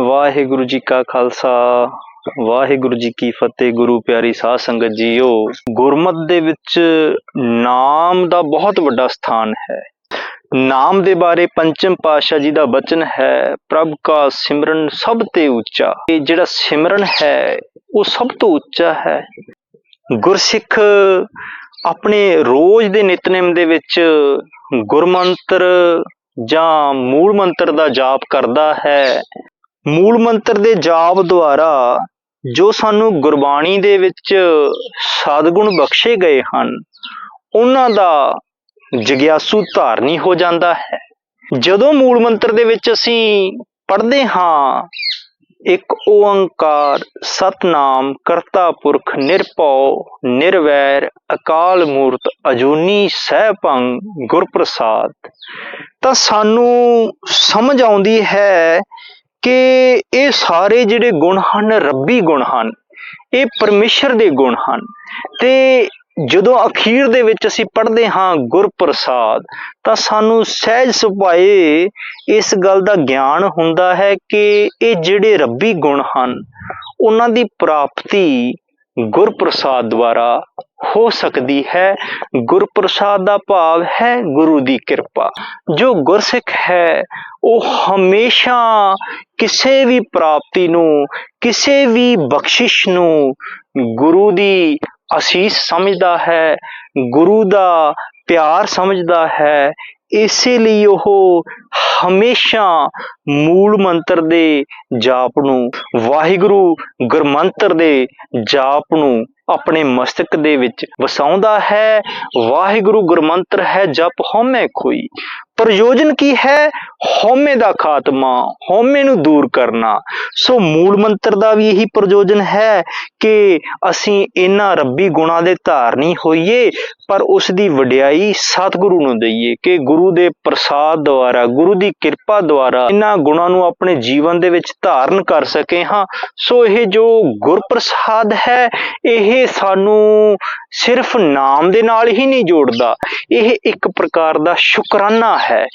ਵਾਹਿਗੁਰੂ ਜੀ ਕਾ ਖਾਲਸਾ, ਵਾਹਿਗੁਰੂ ਜੀ ਕੀ ਫਤਿਹ, ਗੁਰੂ ਪਿਆਰੀ ਸਾਧ ਸੰਗਤ ਜੀਓ। ਗੁਰਮਤ ਦੇ ਵਿੱਚ ਨਾਮ ਦਾ ਬਹੁਤ ਵੱਡਾ ਸਥਾਨ ਹੈ। ਨਾਮ ਦੇ ਬਾਰੇ ਪੰਚਮ ਪਾਤਸ਼ਾਹ ਜੀ ਦਾ ਬਚਨ ਹੈ, ਪ੍ਰਭ ਕਾ ਸਿਮਰਨ ਸਭ ਤੇ ਉੱਚਾ। ਇਹ ਜਿਹੜਾ ਸਿਮਰਨ ਹੈ, ਉਹ ਸਭ ਤੋਂ ਉੱਚਾ ਹੈ। ਗੁਰਸਿੱਖ ਆਪਣੇ ਰੋਜ਼ ਦੇ ਨਿਤਨੇਮ ਦੇ ਵਿੱਚ ਗੁਰਮੰਤਰ ਜਾਂ ਮੂਲ ਮੰਤਰ ਦਾ ਜਾਪ ਕਰਦਾ ਹੈ। ਮੂਲ ਮੰਤਰ ਦੇ ਜਾਪ ਦੁਆਰਾ ਜੋ ਸਾਨੂੰ ਗੁਰਬਾਣੀ ਦੇ ਵਿੱਚ ਸਤਿਗੁਣ ਬਖਸ਼ੇ ਗਏ ਹਨ, ਉਹਨਾਂ ਦਾ ਜਗਿਆਸੂ ਧਾਰਨੀ ਹੋ ਜਾਂਦਾ ਹੈ। ਜਦੋਂ ਮੂਲ ਮੰਤਰ ਦੇ ਵਿੱਚ ਅਸੀਂ ਪੜ੍ਹਦੇ ਹਾਂ, ਇੱਕ ਓੰਕਾਰ, ਸਤਨਾਮ, ਕਰਤਾ ਪੁਰਖ, ਨਿਰਭਉ, ਨਿਰਵੈਰ, ਅਕਾਲ ਮੂਰਤ, ਅਜੂਨੀ ਸਹਿਭੰ ਗੁਰਪ੍ਰਸਾਦ, ਤਾਂ ਸਾਨੂੰ ਸਮਝ ਆਉਂਦੀ ਹੈ ਕਿ ਇਹ ਸਾਰੇ ਜਿਹੜੇ ਗੁਣ ਹਨ, ਰੱਬੀ ਗੁਣ ਹਨ, ਇਹ ਪਰਮੇਸ਼ਰ ਦੇ ਗੁਣ ਹਨ। ਤੇ ਜਦੋਂ ਅਖੀਰ ਦੇ ਵਿੱਚ ਅਸੀਂ ਪੜ੍ਹਦੇ ਹਾਂ ਗੁਰਪ੍ਰਸਾਦ, ਤਾਂ ਸਾਨੂੰ ਸਹਿਜ ਸੁਭਾਏ ਇਸ ਗੱਲ ਦਾ ਗਿਆਨ ਹੁੰਦਾ ਹੈ ਕਿ ਇਹ ਜਿਹੜੇ ਰੱਬੀ ਗੁਣ ਹਨ, ਉਹਨਾਂ ਦੀ ਪ੍ਰਾਪਤੀ ਗੁਰਪ੍ਰਸਾਦ ਦੁਆਰਾ ਹੋ ਸਕਦੀ ਹੈ। ਗੁਰਪ੍ਰਸਾਦ ਦਾ ਭਾਵ ਹੈ ਗੁਰੂ ਦੀ ਕਿਰਪਾ। ਜੋ ਗੁਰਸਿੱਖ ਹੈ, ਉਹ ਹਮੇਸ਼ਾ ਕਿਸੇ ਵੀ ਪ੍ਰਾਪਤੀ ਨੂੰ, ਕਿਸੇ ਵੀ ਬਖਸ਼ਿਸ਼ ਨੂੰ ਗੁਰੂ ਦੀ ਅਸੀਸ ਸਮਝਦਾ ਹੈ, ਗੁਰੂ ਦਾ ਪਿਆਰ ਸਮਝਦਾ ਹੈ। ਇਸੇ ਲਈ ਉਹ ਹਮੇਸ਼ਾ ਮੂਲ ਮੰਤਰ ਦੇ ਜਾਪ ਨੂੰ, ਵਾਹਿਗੁਰੂ ਗੁਰਮੰਤਰ ਦੇ ਜਾਪ ਨੂੰ ਆਪਣੇ ਮਸਤਕ ਦੇ ਵਿੱਚ ਵਸਾਉਂਦਾ ਹੈ। ਵਾਹਿਗੁਰੂ ਗੁਰਮੰਤਰ ਹੈ, ਜਪ ਹਉਮੈ ਖੋਈ ਪ੍ਰਯੋਜਨ ਕੀ ਹੈ? ਹਉਮੈ ਦਾ ਖਾਤਮਾ, ਹਉਮੈ ਨੂੰ ਦੂਰ ਕਰਨਾ। ਸੋ ਮੂਲ ਮੰਤਰ ਦਾ ਵੀ ਇਹੀ ਪ੍ਰਯੋਜਨ ਹੈ ਕਿ ਅਸੀਂ ਇਹਨਾਂ ਰੱਬੀ ਗੁਣਾਂ ਦੇ ਧਾਰਨੀ ਹੋਈਏ, ਪਰ ਉਸ ਦੀ ਵਡਿਆਈ ਸਤਿਗੁਰੂ ਨੂੰ ਦਈਏ, ਕਿ ਗੁਰੂ ਦੇ ਪ੍ਰਸਾਦ ਦੁਆਰਾ, ਗੁਰੂ ਦੀ ਕਿਰਪਾ ਦੁਆਰਾ ਇਹਨਾਂ ਗੁਣਾਂ ਨੂੰ ਆਪਣੇ ਜੀਵਨ ਦੇ ਵਿੱਚ ਧਾਰਨ ਕਰ ਸਕੇ ਹਾਂ। ਸੋ ਇਹ ਜੋ ਗੁਰਪ੍ਰਸਾਦ ਹੈ, ਇਹ ਸਾਨੂੰ ਸਿਰਫ ਨਾਮ ਦੇ ਨਾਲ ਹੀ ਨਹੀਂ ਜੋੜਦਾ। ਇਹ ਇੱਕ ਪ੍ਰਕਾਰ ਦਾ ਸ਼ੁਕਰਾਨਾ ਹੈ,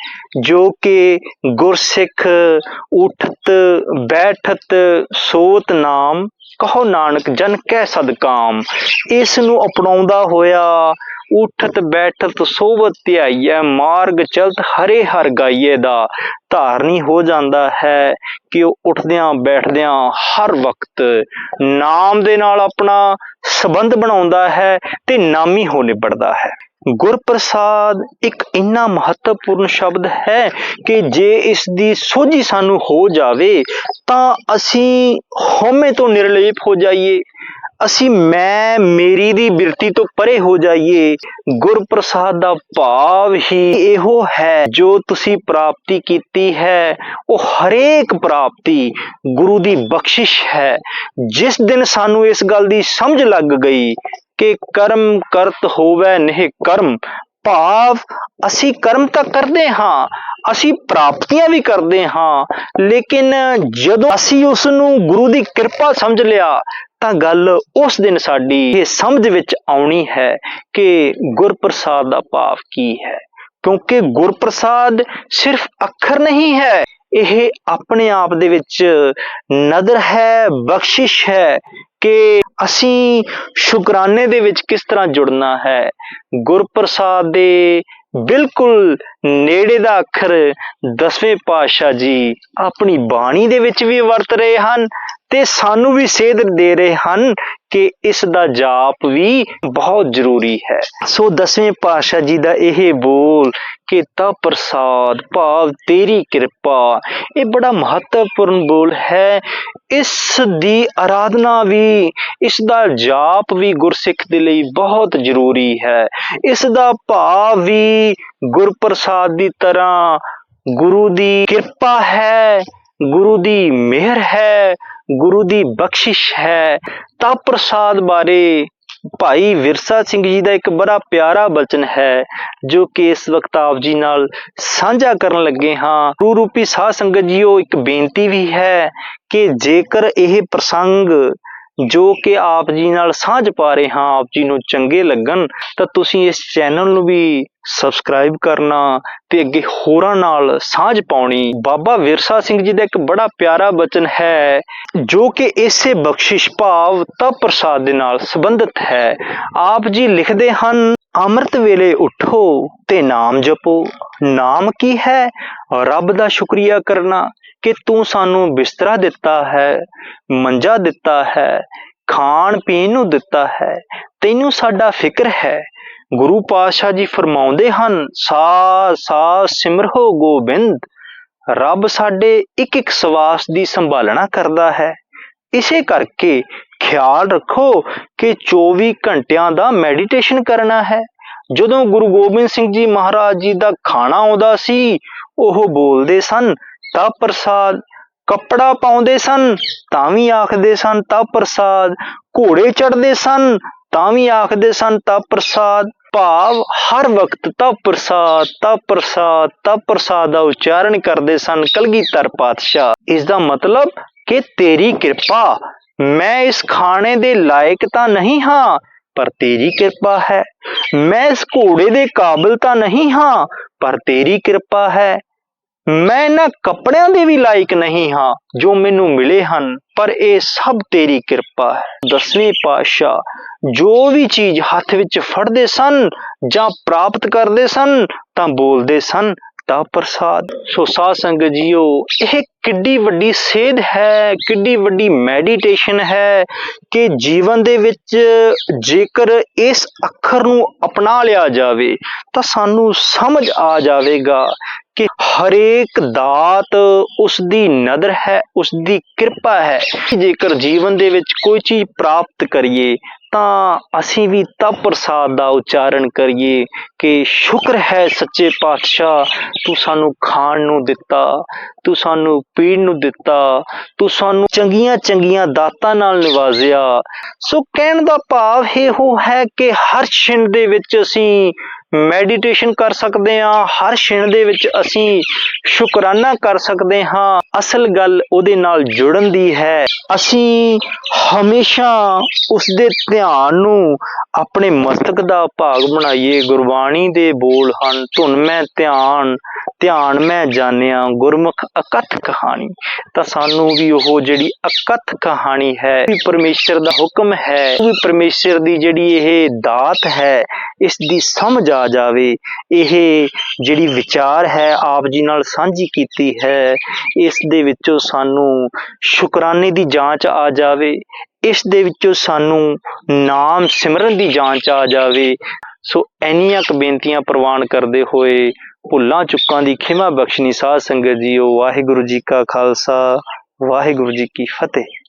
ਜੋ ਕਿ ਗੁਰਸਿੱਖ ਉਠਤ, ਬੈਠਤ, ਸੋਤ ਨਾਮ, ਕਹੋ ਨਾਨਕ ਜਨ ਕਹਿ ਸਦਕਾਮ, ਇਸ ਨੂੰ ਅਪਣਾਉਂਦਾ ਹੋਇਆ ਉਠਤ ਬੈਠਤ ਸੋਵਤ ਧਿਆਈਐ, ਮਾਰਗ ਚਲਤ ਹਰੇ ਹਰ ਗਾਈਏ ਦਾ। ਧਾਰਨੀ ਹੋ ਜਾਂਦਾ ਹੈ ਕਿ ਉਹ ਉੱਠਦਿਆਂ ਬੈਠਦਿਆਂ ਹਰ ਵਕਤ ਨਾਮ ਦੇ ਨਾਲ ਆਪਣਾ ਸਬੰਧ ਬਣਾਉਂਦਾ ਹੈ ਤੇ ਨਾਮੀ ਹੋ ਨਿਬੜਦਾ ਹੈ। ਗੁਰਪ੍ਰਸਾਦ ਇੱਕ ਇੰਨਾ ਮਹੱਤਵਪੂਰਨ ਸ਼ਬਦ ਹੈ ਕਿ ਜੇ ਇਸ ਦੀ ਸੋਝੀ ਸਾਨੂੰ ਹੋ ਜਾਵੇ ਤਾਂ ਅਸੀਂ ਹਉਮੈ ਤੋਂ ਨਿਰਲੇਪ ਹੋ ਜਾਈਏ। ਅਸੀਂ ਮੈਂ, ਮੇਰੀ ਦੀ ਬਿਰਤੀ ਤੋਂ ਪਰੇ ਹੋ ਜਾਈਏ, ਗੁਰਪ੍ਰਸਾਦ ਦਾ ਭਾਵ ਹੀ ਇਹੋ ਹੈ, ਜੋ ਤੁਸੀਂ ਪ੍ਰਾਪਤੀ ਕੀਤੀ ਹੈ, ਉਹ ਹਰੇਕ ਪ੍ਰਾਪਤੀ ਗੁਰੂ ਦੀ ਬਖਸ਼ਿਸ਼ ਹੈ। ਜਿਸ ਦਿਨ ਸਾਨੂੰ ਇਸ ਗੱਲ ਦੀ ਸਮਝ ਲੱਗ ਗਈ ਕਿ ਕਰਮ ਕਰਤ ਹੋਵੇ ਨਹੀਂ ਕਰਮ, ਭਾਵ ਅਸੀਂ ਕਰਮ ਤਾਂ ਕਰਦੇ ਹਾਂ, ਅਸੀਂ ਪ੍ਰਾਪਤੀਆਂ ਵੀ ਕਰਦੇ ਹਾਂ, ਲੇਕਿਨ ਜਦੋਂ ਅਸੀਂ ਉਸ ਨੂੰ ਗੁਰੂ ਦੀ ਕਿਰਪਾ ਸਮਝ ਲਿਆ ਤਾਂ ਗੱਲ ਉਸ ਦਿਨ ਸਾਡੀ ਇਹ ਸਮਝ ਵਿੱਚ ਆਉਣੀ ਹੈ ਕਿ ਗੁਰਪ੍ਰਸਾਦ ਦਾ ਭਾਵ ਕੀ ਹੈ। ਕਿਉਂਕਿ ਗੁਰਪ੍ਰਸਾਦ ਸਿਰਫ ਅੱਖਰ ਨਹੀਂ ਹੈ, ਇਹ ਆਪਣੇ ਆਪ ਦੇ ਵਿੱਚ ਨਦਰ ਹੈ, ਬਖਸ਼ਿਸ਼ ਹੈ ਕਿ ਅਸੀਂ ਸ਼ੁਕਰਾਨੇ ਦੇ ਵਿੱਚ ਕਿਸ ਤਰ੍ਹਾਂ ਜੁੜਨਾ ਹੈ। ਗੁਰਪ੍ਰਸਾਦ ਦੇ ਬਿਲਕੁਲ ਨੇੜੇ ਦਾ ਅੱਖਰ ਦਸਵੇਂ ਪਾਤਸ਼ਾਹ ਜੀ ਆਪਣੀ ਬਾਣੀ ਦੇ ਵਿੱਚ ਵੀ ਵਰਤ ਰਹੇ ਹਨ ਤੇ ਸਾਨੂੰ ਵੀ ਸੇਧ ਦੇ ਰਹੇ ਹਨ ਕਿ ਇਸ ਦਾ ਜਾਪ ਵੀ ਬਹੁਤ ਜ਼ਰੂਰੀ ਹੈ। ਸੋ ਦਸਵੇਂ ਪਾਤਸ਼ਾਹ ਜੀ ਦਾ ਇਹ ਬੋਲ ਕਿ ਤਾ ਪ੍ਰਸਾਦ ਭਾਵ ਤੇਰੀ ਕਿਰਪਾ, ਇਹ ਬੜਾ ਮਹੱਤਵਪੂਰਨ ਬੋਲ ਹੈ। ਇਸ ਦੀ ਆਰਾਧਨਾ ਵੀ, ਇਸ ਦਾ ਜਾਪ ਵੀ ਗੁਰਸਿੱਖ ਦੇ ਲਈ ਬਹੁਤ ਜ਼ਰੂਰੀ ਹੈ। ਇਸ ਦਾ ਭਾਵ ਵੀ ਗੁਰਪ੍ਰਸਾਦ ਦੀ ਤਰ੍ਹਾਂ ਗੁਰੂ ਦੀ ਕਿਰਪਾ ਹੈ, ਗੁਰੂ ਦੀ ਮਿਹਰ ਹੈ, ਗੁਰੂ ਦੀ ਬਖਸ਼ਿਸ਼ ਹੈ। ਤਾਂ ਪ੍ਰਸਾਦ ਬਾਰੇ ਭਾਈ ਵਿਰਸਾ ਸਿੰਘ ਜੀ ਦਾ ਇੱਕ ਬੜਾ ਪਿਆਰਾ ਬਚਨ ਹੈ, ਜੋ ਕਿ ਇਸ ਵਕਤ ਆਪ ਜੀ ਨਾਲ ਸਾਂਝਾ ਕਰਨ ਲੱਗੇ ਹਾਂ। ਗੁਰੂ ਰੂਪੀ ਸਾਧ ਸੰਗਤ ਜੀਓ, ਇੱਕ ਬੇਨਤੀ ਵੀ ਹੈ ਕਿ ਜੇਕਰ ਇਹ ਪ੍ਰਸੰਗ ਜੋ ਕਿ ਆਪ ਜੀ ਨਾਲ ਸਾਂਝ ਪਾ ਰਹੇ ਹਾਂ, ਆਪ ਜੀ ਨੂੰ ਚੰਗੇ ਲੱਗਣ, ਤਾਂ ਤੁਸੀਂ ਇਸ ਚੈਨਲ ਨੂੰ ਵੀ ਸਬਸਕ੍ਰਾਈਬ ਕਰਨਾ ਤੇ ਅੱਗੇ ਹੋਰਾਂ ਨਾਲ ਸਾਂਝ ਪਾਉਣੀ। ਬਾਬਾ ਵਿਰਸਾ ਸਿੰਘ ਜੀ ਦਾ ਇੱਕ ਬੜਾ ਪਿਆਰਾ ਬਚਨ ਹੈ, ਜੋ ਕਿ ਇਸੇ ਬਖਸ਼ਿਸ਼ ਭਾਵ ਤਪ ਪ੍ਰਸਾਦ ਦੇ ਨਾਲ ਸੰਬੰਧਿਤ ਹੈ। ਆਪ ਜੀ ਲਿਖਦੇ ਹਨ, ਅੰਮ੍ਰਿਤ ਵੇਲੇ ਉਠੋ ਤੇ ਨਾਮ ਜਪੋ। ਨਾਮ ਕੀ ਹੈ? ਰੱਬ ਦਾ ਸ਼ੁਕਰੀਆ ਕਰਨਾ। ਕਿ ਤੂੰ ਸਾਨੂੰ ਬਿਸਤਰਾ ਦਿੱਤਾ ਹੈ, ਮੰਜਾ ਦਿੱਤਾ ਹੈ, ਖਾਣ ਪੀਣ ਨੂੰ ਦਿੱਤਾ ਹੈ, ਤੈਨੂੰ ਸਾਡਾ ਫਿਕਰ ਹੈ। ਗੁਰੂ ਪਾਤਸ਼ਾਹ ਜੀ ਫਰਮਾਉਂਦੇ ਹਨ, ਸਾ ਸਾ ਸਿਮਰੋ ਗੋਬਿੰਦ, ਰੱਬ ਸਾਡੇ ਇੱਕ ਇੱਕ ਸਵਾਸ ਦੀ ਸੰਭਾਲਣਾ ਕਰਦਾ ਹੈ। ਇਸੇ ਕਰਕੇ ਖਿਆਲ ਰੱਖੋ ਕਿ 24 ਘੰਟਿਆਂ ਦਾ ਮੈਡੀਟੇਸ਼ਨ ਕਰਨਾ ਹੈ। ਜਦੋਂ ਗੁਰੂ ਗੋਬਿੰਦ ਸਿੰਘ ਜੀ ਮਹਾਰਾਜ ਜੀ ਦਾ ਖਾਣਾ ਆਉਂਦਾ ਸੀ, ਉਹ ਬੋਲਦੇ ਸਨ ਤਾ ਪ੍ਰਸਾਦ। ਕੱਪੜਾ ਪਾਉਂਦੇ ਸਨ, ਤਾਂ ਵੀ ਆਖਦੇ ਸਨ, ਤਾ ਪ੍ਰਸਾਦ। ਘੋੜੇ ਚੜਦੇ ਸਨ, ਤਾਂ ਵੀ ਆਖਦੇ ਸਨ, ਤਾਂ ਪ੍ਰਸਾਦ। ਭਾਵ ਹਰ ਵਕਤ ਤਾ ਪ੍ਰਸਾਦ ਤਾ ਪ੍ਰਸਾਦ ਤਾ ਪ੍ਰਸਾਦ ਦਾ ਉਚਾਰਨ ਕਰਦੇ ਸਨ ਕਲਗੀਧਰ ਪਾਤਸ਼ਾਹ। ਇਸ ਦਾ ਮਤਲਬ ਕਿ ਤੇਰੀ ਕਿਰਪਾ, ਮੈਂ ਇਸ ਖਾਣੇ ਦੇ ਲਾਇਕ ਤਾਂ ਨਹੀਂ ਹਾਂ, ਪਰ ਤੇਰੀ ਕਿਰਪਾ ਹੈ। ਮੈਂ ਇਸ ਘੋੜੇ ਦੇ ਕਾਬਿਲ ਤਾਂ ਨਹੀਂ ਹਾਂ, ਪਰ ਤੇਰੀ ਕਿਰਪਾ ਹੈ। ਮੈਂ ਨਾ ਕੱਪੜਿਆਂ ਦੇ ਵੀ ਲਾਇਕ ਨਹੀਂ ਹਾਂ, ਜੋ ਮੈਨੂੰ ਮਿਲੇ ਹਨ, ਪਰ ਇਹ ਸਭ ਤੇਰੀ ਕਿਰਪਾ ਹੈ। ਦਸਵੇਂ ਪਾਤਸ਼ਾਹ, ਜੋ ਵੀ ਚੀਜ਼ ਹੱਥ ਵਿੱਚ ਫੜਦੇ ਸਨ ਜਾਂ ਪ੍ਰਾਪਤ ਕਰਦੇ ਸਨ, ਤਾਂ ਬੋਲਦੇ ਸਨ ਤਾ ਪ੍ਰਸਾਦ। ਸੋ ਸਾਧ ਸੰਗਤ ਜੀਓ, ਇਹ ਕਿੱਡੀ ਵੱਡੀ ਸੇਧ ਹੈ, ਕਿੱਡੀ ਵੱਡੀ ਮੈਡੀਟੇਸ਼ਨ ਹੈ ਕਿ ਜੀਵਨ ਦੇ ਵਿੱਚ ਜੇਕਰ ਇਸ ਅੱਖਰ ਨੂੰ ਅਪਣਾ ਲਿਆ ਜਾਵੇ, ਤਾਂ ਸਾਨੂੰ ਸਮਝ ਆ ਜਾਵੇਗਾ ਕਿ ਹਰੇਕ ਦਾਤ ਉਸ ਦੀ ਨਦਰ ਹੈ ਉਸ ਦੀ ਕਿਰਪਾ ਹੈ। ਜੇਕਰ ਜੀਵਨ ਦੇ ਵਿੱਚ ਕੋਈ ਚੀਜ਼ ਪ੍ਰਾਪਤ ਕਰੀਏ ਤਾਂ ਅਸੀਂ ਵੀ ਤਪ ਪ੍ਰਸਾਦ ਦਾ ਉਚਾਰਨ ਕਰੀਏ ਕਿ ਸ਼ੁਕਰ ਹੈ ਸੱਚੇ ਪਾਤਸ਼ਾਹ, ਤੂੰ ਸਾਨੂੰ ਖਾਣ ਨੂੰ ਦਿੱਤਾ, ਤੂੰ ਸਾਨੂੰ ਪੀਣ ਨੂੰ ਦਿੱਤਾ, ਤੂੰ ਸਾਨੂੰ ਚੰਗੀਆਂ ਚੰਗੀਆਂ ਦਾਤਾਂ ਨਾਲ ਨਿਵਾਜ਼ਿਆ। ਸੋ ਕਹਿਣ ਦਾ ਭਾਵ ਇਹੋ ਹੈ ਕਿ ਹਰ ਛਿਣ ਦੇ ਵਿੱਚ ਅਸੀਂ ਮੈਡੀਟੇਸ਼ਨ ਕਰ ਸਕਦੇ ਹਾਂ। ਹਰ ਛਿਣ ਦੇ ਵਿੱਚ ਅਸੀਂ ਸ਼ੁਕਰਾਨਾ ਕਰ ਸਕਦੇ ਹਾਂ। ਅਸਲ ਗੱਲ ਉਹਦੇ ਨਾਲ ਜੁੜਨ ਦੀ ਹੈ। ਅਸੀਂ ਹਮੇਸ਼ਾ ਉਸ ਦੇ ਧਿਆਨ ਨੂੰ ਆਪਣੇ ਮਸਤਕ ਦਾ ਭਾਗ ਬਣਾਈਏ। ਗੁਰਬਾਣੀ ਦੇ ਬੋਲ ਹਨ, ਧੁਨ ਮੈਂ ਧਿਆਨ ਧਿਆਨ ਮੈਂ ਜਾਣਿਆ ਗੁਰਮੁਖ ਅਕਥ ਕਹਾਣੀ, ਤਾਂ ਸਾਨੂੰ ਵੀ ਉਹ ਜਿਹੜੀ ਅਕਥ ਕਹਾਣੀ ਹੈ ਵੀ ਪਰਮੇਸ਼ਰ ਦਾ ਹੁਕਮ ਹੈ, ਉਹ ਵੀ ਪਰਮੇਸ਼ਰ ਦੀ ਜਿਹੜੀ ਇਹ ਦਾਤ ਹੈ, ਇਸ ਦੀ ਸਮਝ ਆ ਜਾਵੇ। ਇਹ ਜਿਹੜੀ ਵਿਚਾਰ ਹੈ, ਆਪ ਜੀ ਨਾਲ ਸਾਂਝੀ ਕੀਤੀ ਹੈ, ਇਸ ਦੇ ਵਿੱਚੋਂ ਸਾਨੂੰ ਸ਼ੁਕਰਾਨੇ ਦੀ ਜਾਂਚ ਆ ਜਾਵੇ। ਇਸ ਦੇ ਵਿੱਚੋਂ ਸਾਨੂੰ ਨਾਮ ਸਿਮਰਨ ਦੀ ਜਾਂਚ ਆ ਜਾਵੇ। ਸੋ ਇੰਨੀਆਂ ਕੁ ਬੇਨਤੀਆਂ ਪ੍ਰਵਾਨ ਕਰਦੇ ਹੋਏ ਭੁੱਲਾਂ ਚੁੱਕਾਂ ਦੀ ਖਿਮਾ ਬਖਸ਼ਣੀ ਸਾਧ ਸੰਗਤ ਜੀਓ। ਵਾਹਿਗੁਰੂ ਜੀ ਕਾ ਖਾਲਸਾ, ਵਾਹਿਗੁਰੂ ਜੀ ਕੀ ਫਤਿਹ।